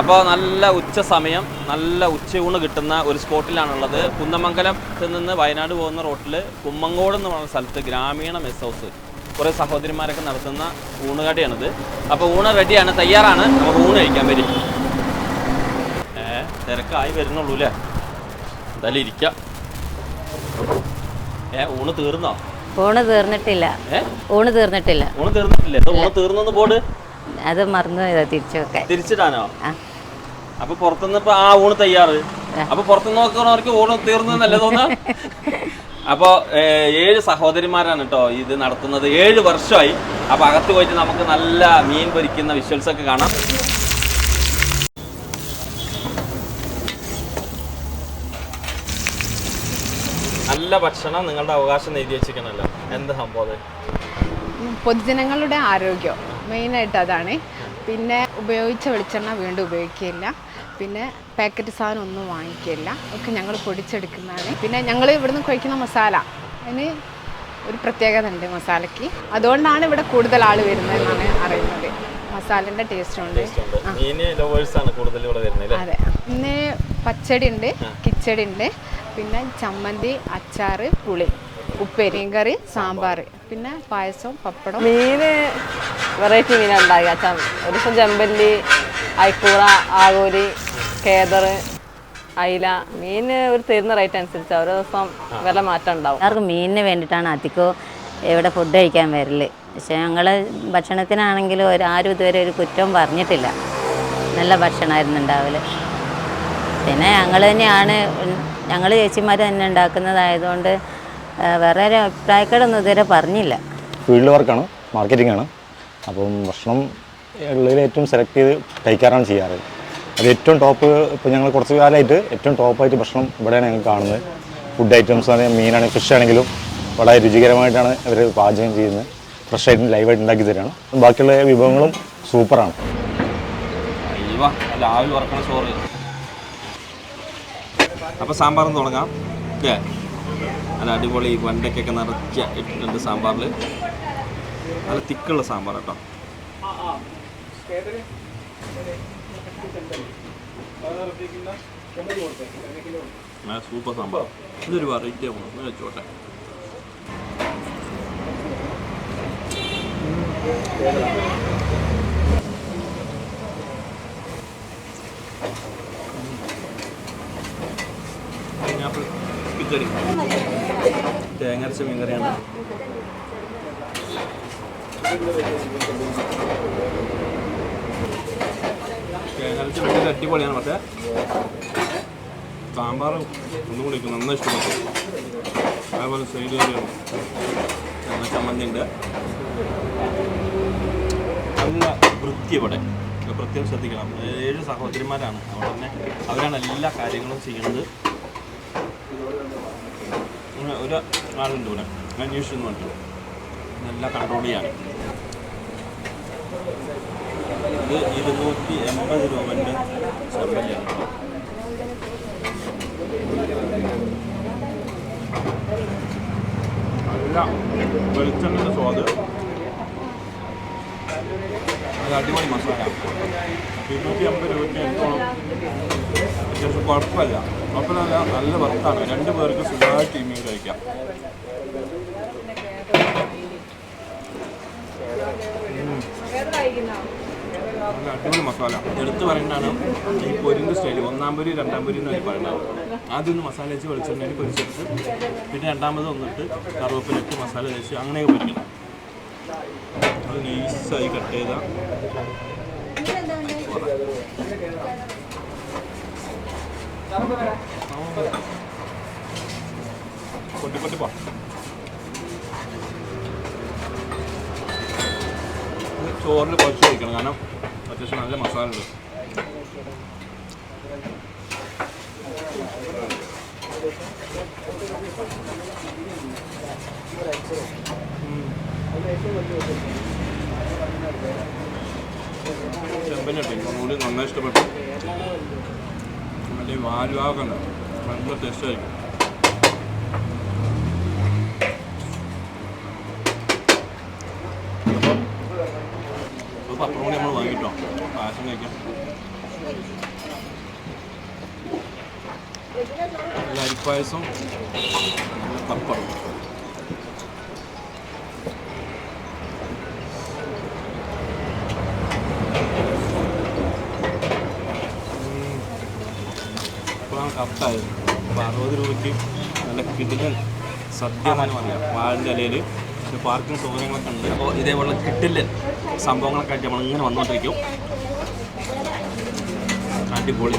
അപ്പോൾ നല്ല ഉച്ച സമയം നല്ല ഉച്ചയൂണ് കിട്ടുന്ന ഒരു സ്പോട്ടിലാണുള്ളത്. കുന്നമംഗലത്ത് നിന്ന് വയനാട് പോകുന്ന റോട്ടിൽ കുമ്മങ്ങോട് എന്ന് പറയുന്ന സ്ഥലത്ത് ഗ്രാമീണ മെസ് ഹൗസ്. കുറേ സഹോദരിമാരൊക്കെ നടത്തുന്ന ഊണുകടയാണിത്. അപ്പോൾ ഊണ് റെഡിയാണ് തയ്യാറാണ്. നമുക്ക് ഊണ് കഴിക്കാൻ വരും. ഏ തിരക്കായി വരുന്നുള്ളൂ അല്ലേ എന്തായാലും ഇരിക്കാം. ഏ ഊണ് തീർന്നോ? ഊണ് തീർന്നിട്ടില്ല. ഊണ് തീർന്നിട്ടില്ല. ഊണ് തീർന്നിട്ടില്ല. ഊണ് തീർന്നെന്ന് ബോർഡ് അത് മറന്നു പോയതാ തിരിച്ചു വെക്കാൻ തിരിച്ചിടാനോ അപ്പൊ പുറത്തുനിന്ന് ഇപ്പൊ ആ ഊണ് തയ്യാറ്. അപ്പൊ പുറത്തുനിന്ന് നോക്കുന്നവർക്ക് ഊണ് തീർന്നല്ലേ തോന്നാ അപ്പോ ഏഹ്, ഏഴ് സഹോദരിമാരാണ് കേട്ടോ ഇത് നടത്തുന്നത്. ഏഴ് വർഷമായി. അപ്പൊ അകത്ത് പോയിട്ട് നമുക്ക് നല്ല മീൻ പൊരിക്കുന്ന വിഷ്വൽസ് ഒക്കെ കാണാം. നല്ല ഭക്ഷണം നിങ്ങളുടെ അവകാശം എഴുതി വെച്ചിരിക്കണല്ലോ. എന്ത് സംഭവം? പൊതുജനങ്ങളുടെ ആരോഗ്യം മെയിനായിട്ട് അതാണ്. പിന്നെ ഉപയോഗിച്ച വെളിച്ചെണ്ണ വീണ്ടും ഉപയോഗിക്കില്ല പിന്നെ പാക്കറ്റ് സാധനം ഒന്നും വാങ്ങിക്കില്ല ഒക്കെ ഞങ്ങൾ പൊടിച്ചെടുക്കുന്നതാണ്. പിന്നെ ഞങ്ങൾ ഇവിടുന്ന് കഴിക്കുന്ന മസാല. അതിന് ഒരു പ്രത്യേകത ഉണ്ട് മസാലയ്ക്ക്. അതുകൊണ്ടാണ് ഇവിടെ കൂടുതൽ ആൾ വരുന്നതെന്നാണ് അറിയുന്നത്. മസാലന്റെ ടേസ്റ്റ് ഉണ്ട്. അതെ. ഇന്ന് പച്ചടി ഉണ്ട് കിച്ചടി ഉണ്ട്. പിന്നെ ചമ്മന്തി അച്ചാറ് പുളി. ഉപ്പേരി കറി സാമ്പാർ പിന്നെ പായസം പപ്പടം മീന് വെറൈറ്റി മീനാണ് ഉണ്ടാകുക അച്ഛാ ഒരു ദിവസം ചെമ്പല്ലി അയക്കൂറ ആകൂരി കേദർ അയില. മീന് ഒരു തരുന്ന റേറ്റ് അനുസരിച്ച് ഓരോ ദിവസം വില മാറ്റം ഉണ്ടാവും. എല്ലാവർക്കും മീനിന് വേണ്ടിയിട്ടാണ് അധികവും ഇവിടെ ഫുഡ് കഴിക്കാൻ വരൽ. പക്ഷെ ഞങ്ങൾ ഭക്ഷണത്തിനാണെങ്കിലും ഒരു ആരും ഇതുവരെ ഒരു കുറ്റവും പറഞ്ഞിട്ടില്ല. നല്ല ഭക്ഷണമായിരുന്നു ഉണ്ടാവൽ. പിന്നെ ഞങ്ങൾ തന്നെയാണ് ഞങ്ങൾ ചേച്ചിമാർ തന്നെ ഉണ്ടാക്കുന്നതായതുകൊണ്ട് വേറെ ഒരു അഭിപ്രായക്കേടൊന്നും ഇതുവരെ പറഞ്ഞില്ല. ഫീൽഡ് വർക്കാണ് മാർക്കറ്റിംഗ് ആണ്. അപ്പം ഭക്ഷണം ഉള്ളതിൽ ഏറ്റവും സെലക്ട് ചെയ്ത് കഴിക്കാറാണ് ചെയ്യാറ്. അത് ഏറ്റവും ടോപ്പ് ഇപ്പോൾ ഞങ്ങൾ കുറച്ച് കാലമായിട്ട് ഏറ്റവും ടോപ്പായിട്ട് ഭക്ഷണം ഇവിടെയാണ് ഞങ്ങൾ കാണുന്നത്. ഫുഡ് ഐറ്റംസ് ആണെങ്കിൽ മീനാണെങ്കിൽ ഫിഷ് ആണെങ്കിലും വളരെ രുചികരമായിട്ടാണ് ഇവർ പാചകം ചെയ്യുന്നത്. ഫ്രഷ് ആയിട്ട് ലൈവായിട്ട് ഉണ്ടാക്കി തരാണ്. ബാക്കിയുള്ള വിഭവങ്ങളും സൂപ്പറാണ് അപ്പോൾ സാമ്പാറും തുടങ്ങാം. അല്ലേ നല്ല അടിപൊളി വണ്ടയ്ക്കൊക്കെ നിറച്ച ഇട്ടിട്ടുണ്ട് സാമ്പാറിൽ നല്ല തിക്കുള്ള സാമ്പാർ കേട്ടോ സൂപ്പർ സാമ്പാർ ഇതൊരു വെറൈറ്റി ആണ്. ഒന്ന് വെച്ചോട്ടെ. പൈനാപ്പിൾ കിച്ചടി തേങ്ങരച്ച മീൻകറിയാണ്. തേങ്ങരച്ച മീൻകറി അടിപൊളിയാണ്. പക്ഷേ സാമ്പാർ ഒന്നും കൂടി നന്നായി ഇഷ്ടപ്പെട്ടു. അതേപോലെ സൈഡ് കറിയാണ് തേങ്ങ ചമ്മന്തി ഉണ്ട് നല്ല വൃത്തി ഇവിടെ. പ്രത്യേകം ശ്രദ്ധിക്കണം. ഏഴ് സഹോദരിമാരാണ്. അവിടെ തന്നെ അവരാണ് എല്ലാ കാര്യങ്ങളും ചെയ്യുന്നത്. ഇങ്ങനെ ഒരു ആളുണ്ട് ഇവിടെ. അന്വേഷിച്ചു പറഞ്ഞു നല്ല കൺട്രോൾ ചെയ്യാണ് ഇത് ഇരുന്നൂറ്റി എൺപത് രൂപന്റെ ചെമ്പല്ലാണ് വെളിച്ചെണ്ണയുടെ സ്വാദ്. അത് അടിപൊളി മസാല. ഇരുന്നൂറ്റി അമ്പത് രൂപയ്ക്ക് എടുത്തോളം അത്യാവശ്യം കുഴപ്പമില്ല. കുഴപ്പമില്ല നല്ല വർത്താണ് രണ്ട് പേർക്ക് സുഖമായിട്ട് ഈ മീൻ കഴിക്കാം. നല്ല അടിപൊളി മസാല. എടുത്തു പറയുന്നതാണ് ഈ പൊരിന്റെ സ്റ്റൈൽ ഒന്നാം പൊരി രണ്ടാം പൊരി എന്ന് പറയുന്നത് ആദ്യം ഒന്ന് മസാല വെച്ച് വെളിച്ചെണ്ണയിൽ പൊരിച്ചെടുത്ത് പിന്നെ രണ്ടാമത് ഒന്നിട്ട് കറുവപ്പിലിട്ട് മസാല തേച്ച് അങ്ങനെയൊക്കെ പൊരിക്കണം. നൈസായി കട്ട് ചെയ്ത. പൊട്ടി പൊട്ടി പോ. ചോറിൽ കുറച്ച് കഴിക്കണം കാരണം അത്യാവശ്യം നല്ല മസാല ഉണ്ട്. ചെമ്പനുണ്ട് എനിക്ക് ഒന്നുകൂടി നന്നായി ഇഷ്ടപ്പെട്ടു. നല്ല വാലുവാകെ ഉണ്ട് നല്ല ടേസ്റ്റ് ആയിരിക്കും. അപ്പോൾ പത്ത് മണി നമ്മൾ വാങ്ങിട്ടോ. പായസം കഴിക്കാം. അരിപ്പായസം പപ്പടം. ഇപ്പോഴാണ് അപ്പോൾ അറുപത് രൂപയ്ക്ക് നല്ല കിടിലൻ സദ്യമാണ് പറയാം വാഴിന്റെ ഇലയിൽ പാർക്കിംഗ് സൗകര്യങ്ങളൊക്കെ ഉണ്ട്. അപ്പോൾ ഇതേപോലെ കിട്ടില്ലൻ സംഭവങ്ങളൊക്കെ ആയിട്ട് നമ്മൾ ഇങ്ങനെ വന്നുകൊണ്ടിരിക്കും. അടിപൊളി.